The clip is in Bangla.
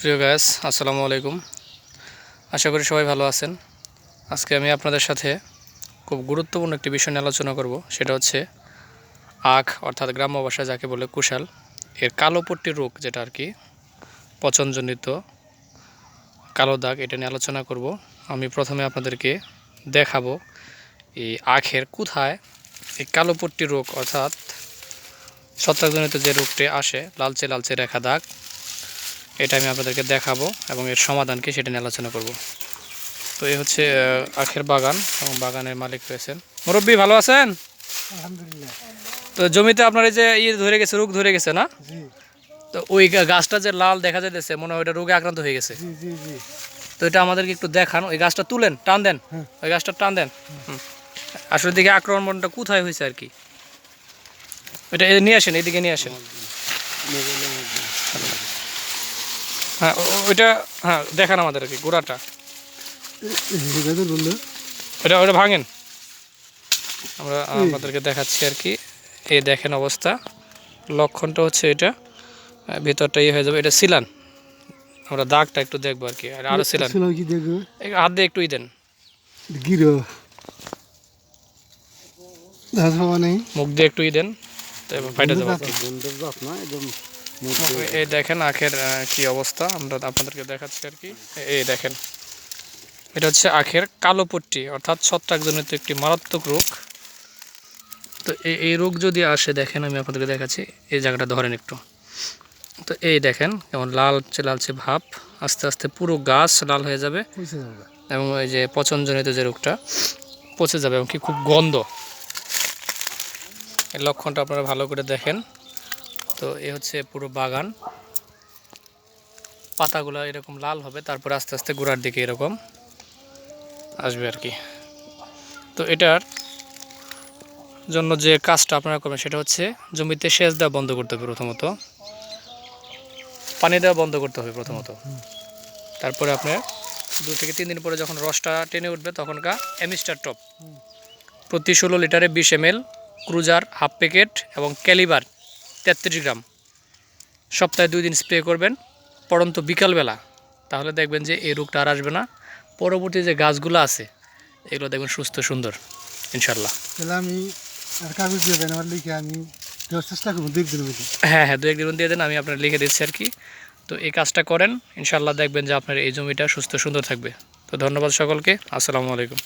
প্রিয় গ্যাস আসসালামু আলাইকুম। আশা করি সবাই ভালো আছেন। আজকে আমি আপনাদের সাথে খুব গুরুত্বপূর্ণ একটি বিষয় নিয়ে আলোচনা করব। সেটা হচ্ছে আখ, অর্থাৎ গ্রাম্য ভাষায় যাকে বলে কুশাল, এর কালো পট্টি রোগ যেটা আর কি, পচনজনিত কালো দাগ, এটা নিয়ে আলোচনা করব। আমি প্রথমে আপনাদেরকে দেখাবো এই আখের কোথায় এই কালো পট্টি রোগ, অর্থাৎ ছত্রাকজনিত যে রোগটি আসে, লালচে লালচে রেখা দাগ এটা আমি আপনাদেরকে দেখাবো এবং এর সমাধান কি সেটা নিয়ে আলোচনা করব। তো এই হচ্ছে আখের বাগান এবং বাগানের মালিক রয়েছেন। মুরব্বী ভালো আছেন? আলহামদুলিল্লাহ। তো জমিতে আপনার এই যে ইয়ে ধরে গেছে রোগ ধরে গেছে না? তো ওই গাছটা যে লাল দেখা যাইতেছে মনে হয় ওইটা রোগে আক্রান্ত হয়ে গেছে। তো এটা আমাদেরকে একটু দেখান। ওই গাছটা তুলেন টান দেন। হ্যাঁ। ওই গাছটা টান দেন। আসলে দিকে আক্রমণটা কোথায় হয়েছে আর কি? এটা নিয়ে আসেন এইদিকে নিয়ে আসেন। হ্যাঁ ওইটা হ্যাঁ দেখান আমাদেরকে গোড়াটা। ওটা ওটা ভাঙেন। আমরা আপনাদেরকে দেখাচ্ছি আর কি। এই দেখেন অবস্থা। লক্ষণটা হচ্ছে এটা। ভিতরটা ইয়ে হয়ে যাবে। এটা সিলান। আমরা দাগটা একটু দেখব আর কি। আর আরও সিলান। হাত দিয়ে একটু ই দেন। গিরো। মুখ দিয়ে একটু ই দেন ফাইটা যাবে এই- দেখেন আখের কি অবস্থা? আমরা আপনাদেরকে দেখাচ্ছি আর কি। এই দেখেন। এটা হচ্ছে আখের কালো পট্টি অর্থাৎ ছত্রাকজনিত একটি মারাত্মক রোগ। তো এই এই রোগ যদি আসে দেখেন আমি আপনাদেরকে দেখাচ্ছি এই জায়গাটা ধরেন একটু। তো এই দেখেন কেমন লালচে লালচে ভাব আস্তে আস্তে পুরো গাছ লাল হয়ে যাবে। যাবে। এবং ওই যে পচনজনিত যে রোগটা পচে যাবে এবং কি খুব গন্ধ। এই লক্ষণটা আপনারা ভালো করে দেখেন। তো এ হচ্ছে পুরো বাগান। পাতাগুলো এরকম লাল হবে, তারপর আস্তে আস্তে গোড়ার দিকে এরকম আসবে আর কি। তো এটার জন্য যে কাজটা আপনারা করবেন সেটা হচ্ছে জমিতে সেচ দেওয়া বন্ধ করতে হবে প্রথমত। পানি দেওয়া বন্ধ করতে হবে প্রথমত। তারপরে আপনার দু থেকে তিন দিন পরে যখন রসটা টেনে উঠবে তখনকার এমিস্টার টপ। প্রতি ষোলো লিটারে বিশ এম ক্রুজার হাফ প্যাকেট এবং ক্যালিবার তেত্রিশ গ্রাম। সপ্তাহে দুই দিন স্প্রে করবেন। পরন্ত বিকালবেলা। তাহলে দেখবেন যে এই রোগটা আর আসবে না। পরবর্তী যে গাছগুলো আছে এগুলো দেখবেন সুস্থ সুন্দর। ইনশাল্লাহ তাহলে আমি আর কাগজ দেবেন আমার লিখে আমি চেষ্টা করব দু একদিনের হ্যাঁ হ্যাঁ দু একদিন দিয়ে দেন আমি আপনার লিখে দিচ্ছি আর কি। তো এই কাজটা করেন ইনশাল্লাহ দেখবেন যে আপনার এই জমিটা সুস্থ সুন্দর থাকবে। তো ধন্যবাদ সকলকে আসসালামু আলাইকুম।